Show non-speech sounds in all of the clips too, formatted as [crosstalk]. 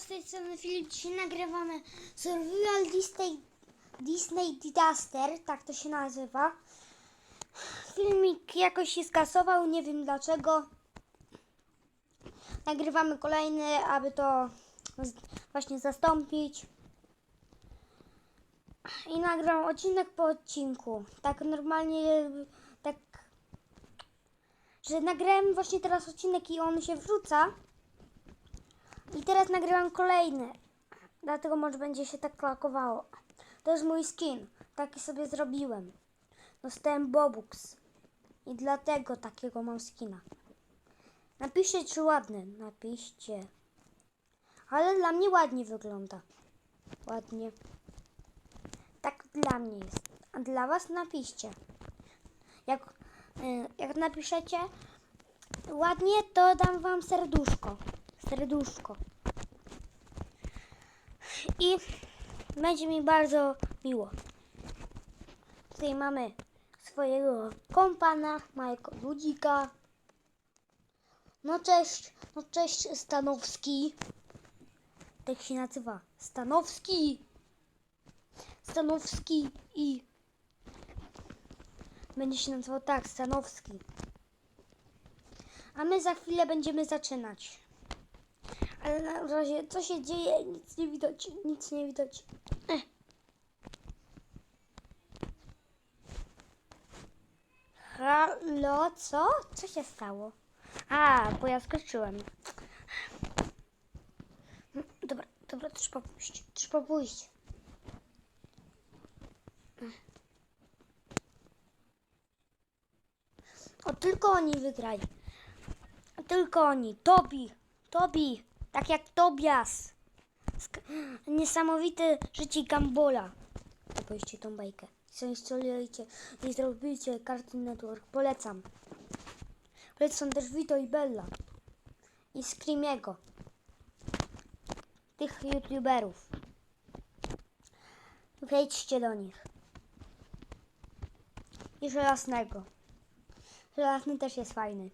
z tej strony Filip. Dzisiaj nagrywamy Survival Disney, Disney Disaster, tak to się nazywa. Filmik jakoś się skasował, nie wiem dlaczego. Nagrywamy kolejny, aby to właśnie zastąpić. I nagram odcinek po odcinku. Tak normalnie, tak, że nagrałem właśnie teraz odcinek i on się wrzuca. I teraz nagrywam kolejny. Dlatego może będzie się tak klakowało. To jest mój skin. Taki sobie zrobiłem. Dostałem Bobux. I dlatego takiego mam skina. Napiszcie, czy ładny. Napiszcie. Ale dla mnie ładnie wygląda. Ładnie. Tak dla mnie jest. A dla was napiszcie. Jak, y, jak napiszecie ładnie, to dam wam serduszko. Serduszko. I będzie mi bardzo miło. Tutaj mamy swojego kompana, mojego ludzika. No cześć, no cześć Stanowski. Tak się nazywa. Stanowski. Stanowski i będzie się nazywał tak, Stanowski. A my za chwilę będziemy zaczynać. Ale na razie, co się dzieje? Nic nie widać, nic nie widać. Ech. Halo, co? Co się stało? A, bo ja skoczyłem. Dobra, dobra, trzeba pójść, trzeba pójść. O, tylko oni wygrali. Tylko oni. Tobi. Tobi. Tak jak Tobias. Sk- Niesamowite życie Gambola. Obejście tą bajkę. Zainstalujcie i zrobicie Cartoon Network. Polecam. Polecam też Vito i Bella. I Screamiego. Tych youtuberów. Wejdźcie do nich. I żelaznego. Żelazny też jest fajny.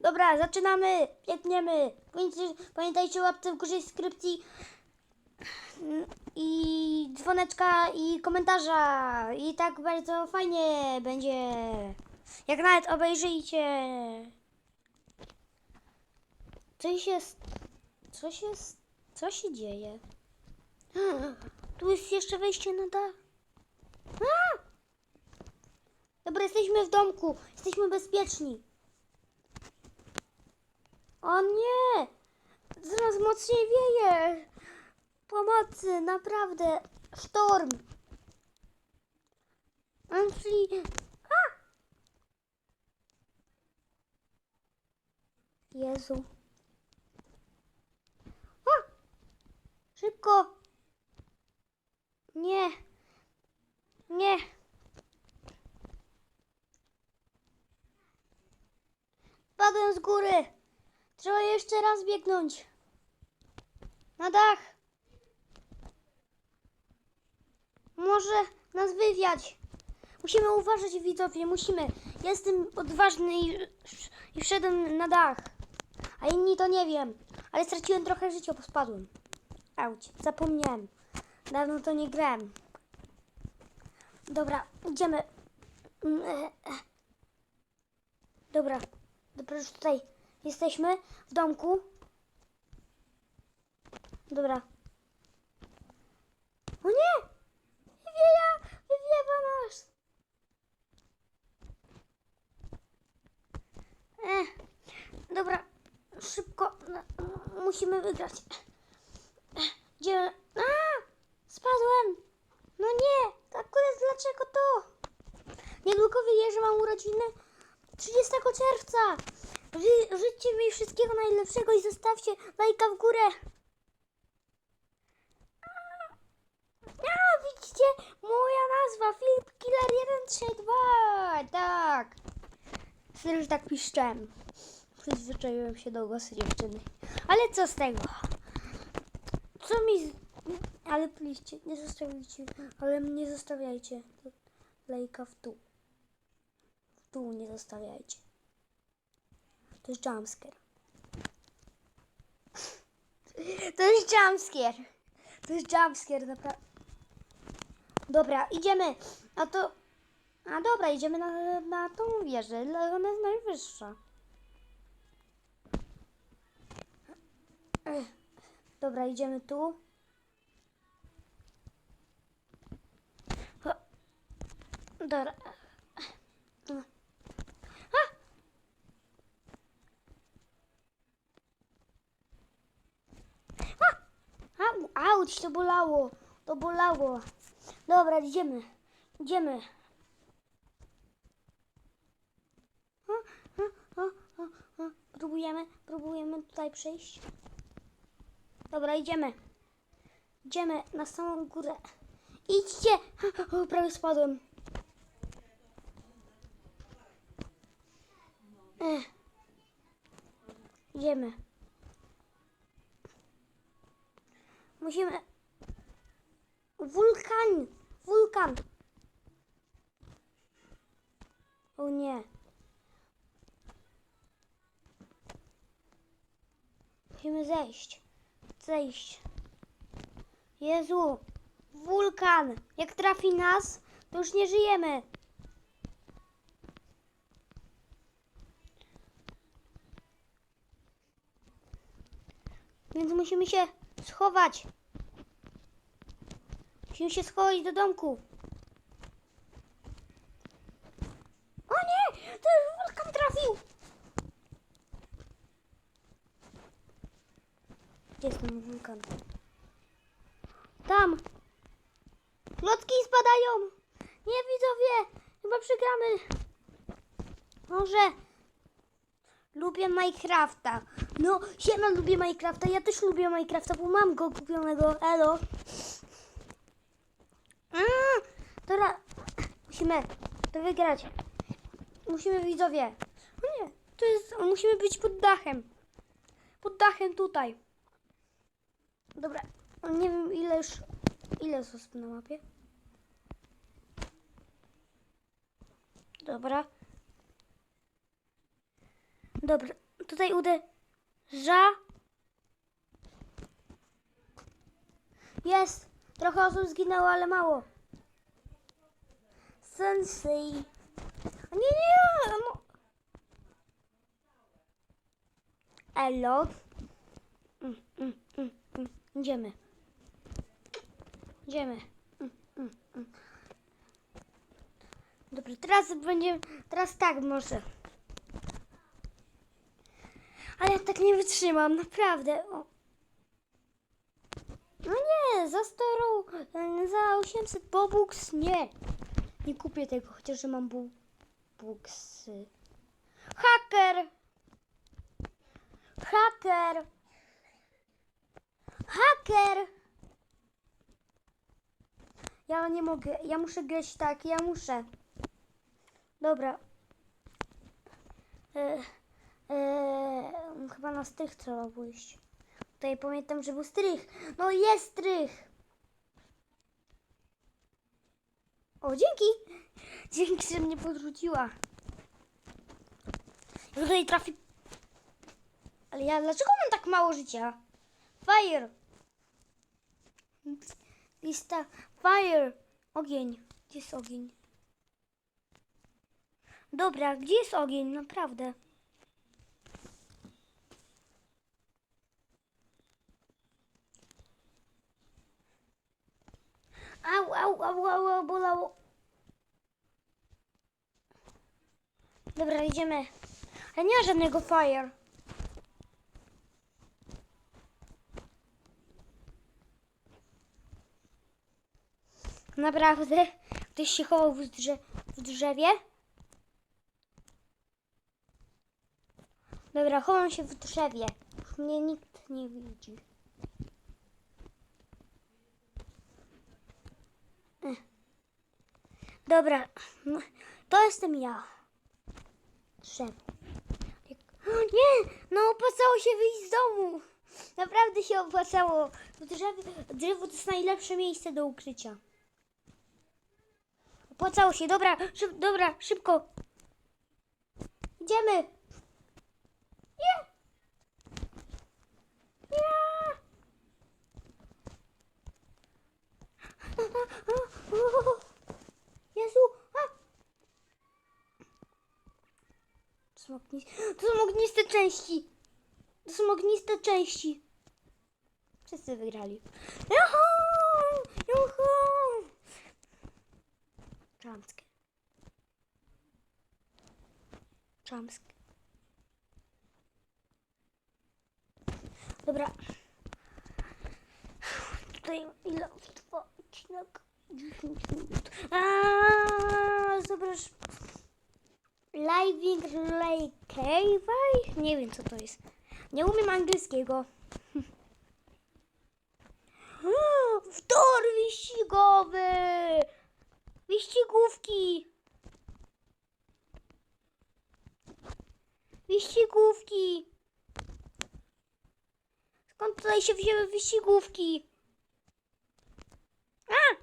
Dobra, zaczynamy! Biegniemy! Pamiętajcie, o łapce w górze skrypcji i dzwoneczka i komentarza. I tak bardzo fajnie będzie. Jak nawet obejrzyjcie. Coś jest. Coś jest. Co się dzieje? [gasps] Tu jest jeszcze wejście na dach. Dobra, jesteśmy w domku. Jesteśmy bezpieczni. O nie! Coraz mocniej wieje. Pomocy, naprawdę. Sztorm. Anfli. A! Jezu. Szybko. Nie. Nie. Padłem z góry. Trzeba jeszcze raz biegnąć. Na dach. Może nas wywiać. Musimy uważać, widzowie, musimy. Jestem odważny i, i wszedłem na dach. A inni to nie wiem. Ale straciłem trochę życia, bo spadłem. Auć, zapomniałem. Dawno to nie grałem. Dobra, idziemy. Mm, e, e. Dobra, dobra, już tutaj jesteśmy w domku. Dobra. O nie! Wywieja! Wywiewa nas! Eh, dobra, szybko. Musimy wygrać. Eh, Gdzie? A! Spadłem! No nie! Akurat dlaczego to? Niedługo wyje, że mam urodziny 30 czerwca. Ży, życzcie mi wszystkiego najlepszego i zostawcie lajka w górę. A, widzicie? Moja nazwa Filip Killer 132. Tak. Serio, że tak piszczałem. Przyzwyczaiłem się do głosu dziewczyny. Ale co z tego? Co mi... Z... Ale pliście, nie zostawiajcie. Ale nie zostawiajcie. Lajka w dół. W dół nie zostawiajcie. To jest jumpscare. To jest jumpscare. To jest jumpscare, naprawdę. Dobra, idziemy. A to... A dobra, idziemy na, na tą wieżę. Ona jest najwyższa. Dobra, idziemy tu. Dobra. A! A! To bolało. To bolało. Dobra, idziemy. Idziemy. Próbujemy, próbujemy tutaj przejść. Dobra, idziemy. Idziemy na samą górę. Idźcie! O, prawie spadłem. Ech. Idziemy. Wulkan! Wulkan! O nie. Musimy zejść. Zejść. Jezu! Wulkan! Jak trafi nas, to już nie żyjemy. Więc musimy się schować. Musimy się schować do domku. O nie! To już wulkan trafił! Gdzie jest ten wulkan? Tam! Klocki spadają! Nie widzowie! Chyba przegramy. Może. Lubię Minecrafta. No, siema, lubię Minecrafta. Ja też lubię Minecrafta, bo mam go kupionego. Elo. Dobra, musimy to wygrać. Musimy, widzowie. O nie, to jest, musimy być pod dachem. Pod dachem tutaj. Dobra, nie wiem ile już, ile jest osób na mapie. Dobra. Dobra, tutaj uderza. Jest! Trochę osób zginęło, ale mało. Sensei. O Nie, nie, no. Elo. Mm, mm, mm. Idziemy. Idziemy. Mm, mm, mm. Dobra, teraz będzie, teraz tak może. Ale ja tak nie wytrzymam, naprawdę. O. Za 100 ro- e, za 800 bobuks, nie. Nie kupię tego, chociaż mam bu- buksy. Haker! Haker! Haker! Ja nie mogę, ja muszę grać tak, ja muszę. Dobra. E, e, chyba na strych trzeba pójść. Tutaj pamiętam, że był strych. No jest strych! O, dzięki! [laughs] Dzięki, że mnie podrzuciła. Tutaj trafi... Ale ja, dlaczego mam tak mało życia? Fire! Lista... Fire! Ogień. Gdzie jest ogień? Dobra, gdzie jest ogień? Naprawdę. Au, au, au, au, au, bolało. Dobra, idziemy. Ale nie ma żadnego fire. Naprawdę? Ktoś się chował w, drze w drzewie? Dobra, chowam się w drzewie. Już mnie nikt nie widzi. Dobra, no, to jestem ja. Drzewo. O nie! No opłacało się wyjść z domu. Naprawdę się opłacało. W drzewie, drzewo to jest najlepsze miejsce do ukrycia. Opłacało się. Dobra, szyb, dobra, szybko. Idziemy. [laughs] Jezu! To są, ogniste, to są ogniste części! To są ogniste części! Wszyscy wygrali. Juhu! Juhu! Jumpscare. Jumpscare. Dobra. Tutaj ile trwa odcinek? 10 minut. Aaaa, zobacz. Living Relay Cave? Nie wiem co to jest. Nie umiem angielskiego. Wtor wyścigowy! Wyścigówki! Wyścigówki! Skąd tutaj się wzięły wyścigówki? A!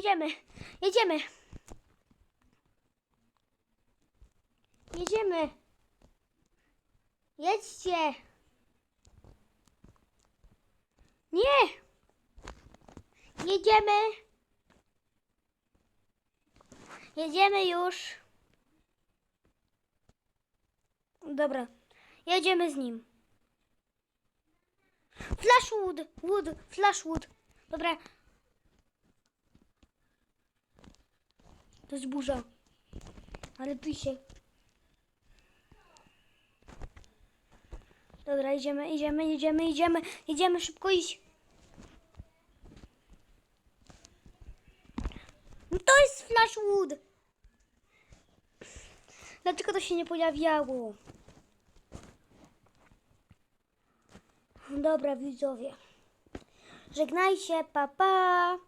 Dobra, idziemy. Jedziemy. Jedziemy. Jedźcie. Nie. Jedziemy. Jedziemy już. Dobra. Jedziemy z nim. Flashwood. Wood. Flashwood. Dobra. To jest burza. Ale pisie. Dobra, idziemy, idziemy, idziemy, idziemy, idziemy, szybko iść. No to jest Flashwood. Dlaczego to się nie pojawiało? Dobra, widzowie. Żegnajcie, pa pa.